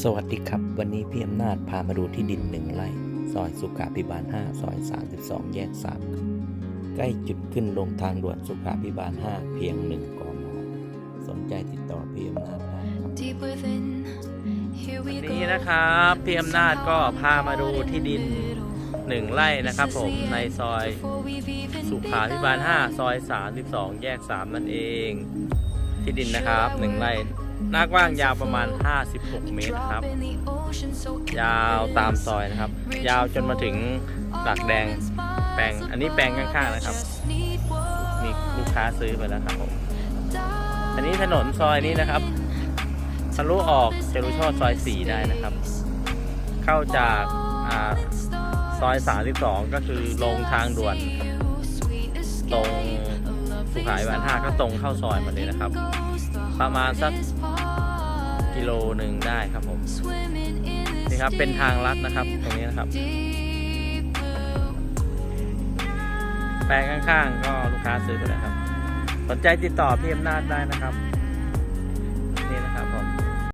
สวัสดีครับ วันนี้พี่อำนาจพามาดูที่ดินหนึ่งไร่ซอยสุขาพิบาล 5 ซอย 32 แยก 3 ใกล้จุดขึ้นลงทางด่วนสุขาพิบาล 5 เพียง1กมสนใจติดต่อพี่อำนาจได้ครับ Deep within, here we วัน go. นี้นะครับพี่อำนาจก็พามาดูที่ดินหนึ่งไร่นะครับผมในซอยสุขาพิบาล 5 ซอย 32 แยก 3 นั่นเอง ที่ดินนะครับหนึ่งไร่หน้ากว้างยาวประมาณ 56 เมตรครับ ยาวตามซอยนะครับ ยาวจนมาถึงหลักแดงแปลง อันนี้แปลงข้างๆนะครับ มีลูกค้าซื้อไปแล้วครับผม อันนี้ถนนซอยนี้นะครับทะลุออกจรุชอดซอย 4 ได้นะครับ เข้าจากอาซอย 32 ก็คือลงทางด่วนตรงสุขายบาน5ก็ตรงเข้าซอยมาเลยนะครับ ประมาณสักกิโลหนึ่งได้ครับผมนี่ครับเป็นทางลัดนะครับตรงนี้นะครับ แปลงข้างๆ ก็ลูกค้าซื้อไปแล้วครับ สนใจติดต่อพี่อำนาจได้นะครับ